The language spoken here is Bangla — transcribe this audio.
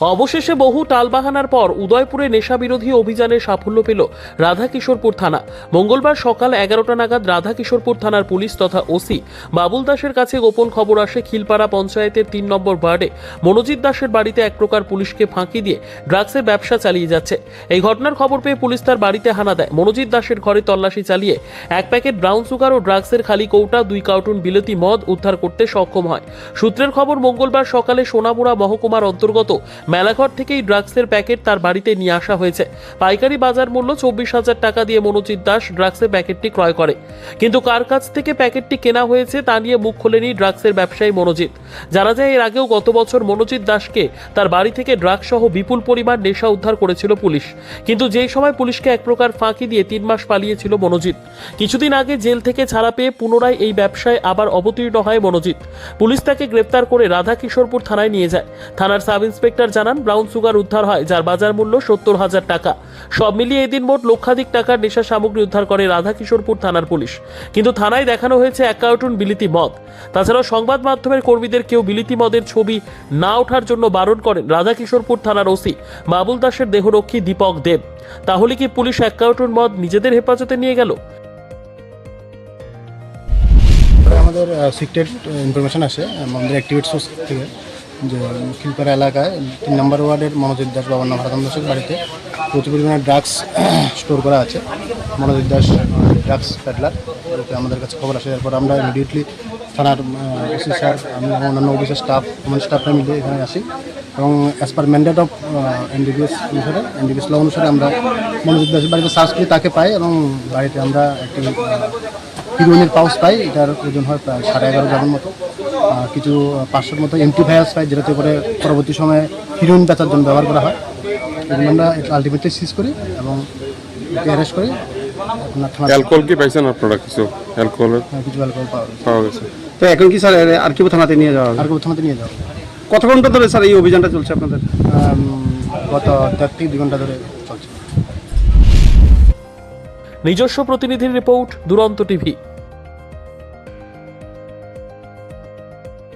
অবশেষে বহু টালবাহানার পর উদয়পুরে নেশা বিরোধী অভিযানে সাফল্য পেল রাধাকিশোরপুর থানা। মঙ্গলবার সকাল এগারোটা নাগাদ রাধাকিশোরপুর থানার পুলিশ তথা ওসি বাবুল দাসের কাছে গোপন খবর আসে খিলপাড়া পঞ্চায়েতের তিন নম্বর ওয়ার্ডে। মনোজিৎ দাসের বাড়িতে এক প্রকার পুলিশকে ফাঁকি দিয়ে ড্রাগসের ব্যবসা চালিয়ে যাচ্ছে। এই ঘটনার খবর পেয়ে পুলিশ তার বাড়িতে হানা দেয়। মনোজিৎ দাসের ঘরে তল্লাশি চালিয়ে এক প্যাকেট ব্রাউন সুগার ও ড্রাগসের খালি কৌটা, দুই কার্টুন বিলতি মদ উদ্ধার করতে সক্ষম হয়। সূত্রের খবর, মঙ্গলবার সকালে সোনামুড়া মহকুমার অন্তর্গত মেলাঘর থেকেই ড্রাগসের প্যাকেট তার বাড়িতে নিয়ে আসা হয়েছে। পাইকারি বাজার মূল্য চব্বিশ হাজার টাকা দিয়ে মনোজিৎ দাস ড্রাগসের প্যাকেটটি ক্রয় করে। কিন্তু কার কাছ থেকে প্যাকেটটি কেনা হয়েছে তা নিয়ে মুখ খোলেনি ড্রাগসের ব্যবসায়ী মনোজিৎ। জানা যায়, এর আগেও গত বছর মনোজিৎ দাসকে তার বাড়ি থেকে ড্রাগস সহ বিপুল পরিমাণ নেশা উদ্ধার করেছিল পুলিশ। কিন্তু যেই সময় পুলিশকে এক প্রকার ফাঁকি দিয়ে তিন মাস পালিয়েছিল মনোজিৎ, কিছুদিন আগে জেল থেকে ছাড়া পেয়ে পুনরায় এই ব্যবসায় আবার অবতীর্ণ হয় মনোজিৎ। পুলিশ তাকে গ্রেপ্তার করে রাধাকিশোরপুর থানায় নিয়ে যায়। থানার সাব ইন্সপেক্টর জানান, ব্রাউন সুগার উদ্ধার হয়, যার বাজার মূল্য সত্তর হাজার টাকা। সব মিলিয়ে এদিন মোট লক্ষাধিক টাকার নেশা সামগ্রী উদ্ধার করে রাধাকিশোরপুর থানার পুলিশ। কিন্তু থানায় দেখানো হয়েছে এক কার্টুন বিলিতি মদ। তাছাড়াও সংবাদ মাধ্যমের কর্মীদের কেউ বিলিতি মদের ছবি না ওঠার জন্য বারণ করেন রাধা কিশোরপুর থানার ওসি বাবুল দাসের দেহরক্ষী দীপক দেব। তাহলে কি পুলিশ এক কার্টুন মদ নিজেদের হেফাজতে নিয়ে গেল? আমাদের সিক্রেট ইনফরমেশন আসে আমাদের অ্যাক্টিভেট সোর্স থেকে। যে খিলপাড়া এলাকায় তিন নম্বর ওয়ার্ডের মনোজিৎ দাস বাবার নাম দাসের বাড়িতে প্রচুর পরিমাণে ড্রাগস স্টোর করা আছে। মনোজিৎ দাস ড্রাগস প্যাডলার আমাদের কাছে খবর আসে। এরপর আমরা ইমিডিয়েটলি থানার ওসি স্যার, আমি অন্যান্য অফিসের স্টাফ আমার স্টাফরা মিলে এখানে আসি। এবং as per mandate of NDBS অনুসারে এনডিবিএস ল অনুসারে আমরা মনোজিৎ দাসের বাড়িতে সার্চ করি তাকে পাই এবং বাড়িতে আমরা একটি হিরোইনের পাউচ পাই। এটার ওজন হয় প্রায় সাড়ে এগারো গ্রামের মতো। কিছু পাঁচশোর মতো এমটি ভাইরাস পাই যেটাতে করে পরবর্তী সময়ে হিরোইন বেচার জন্য ব্যবহার করা হয়। এগুলো আমরা আলটিমেটলি সিজ করি এবং অ্যারেস্ট করি। আপনার থানা অ্যালকোহল কি পাইছেন আপনারা কিছু? অ্যালকোহলের? কিছু অ্যালকোহল পাওয়া গেছে। তো এখন কি স্যার আর কি থানাতে নিয়ে যাওয়া আর কি থানাতে নিয়ে যাওয়া কত ঘণ্টা ধরে স্যার এই অভিযানটা চলছে আপনাদের? গত দেড় থেকে দুই ঘণ্টা ধরে চলছে। নিজস্ব প্রতিনিধির রিপোর্ট দুরন্ত টিভি।